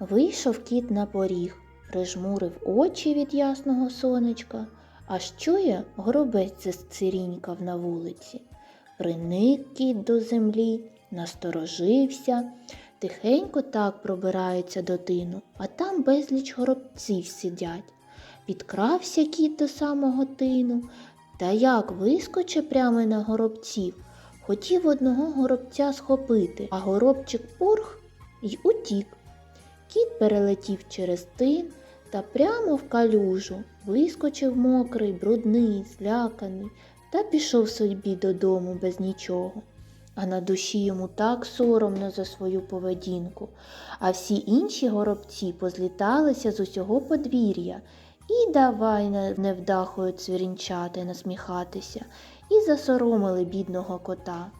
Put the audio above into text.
Вийшов кіт на поріг, прижмурив очі від ясного сонечка, аж чує, горобець зацирінькав на вулиці. Приник кіт до землі, насторожився, тихенько так пробирається до тину, а там безліч горобців сидять. Підкрався кіт до самого тину, та як вискоче прямо на горобців, хотів одного горобця схопити, а горобчик пурх й утік. Кіт перелетів через тин та прямо в калюжу, вискочив мокрий, брудний, зляканий та пішов собі додому без нічого. А на душі йому так соромно за свою поведінку, а всі інші горобці позліталися з усього подвір'я і давай невдахою цвірінчати насміхатися, і засоромили бідного кота.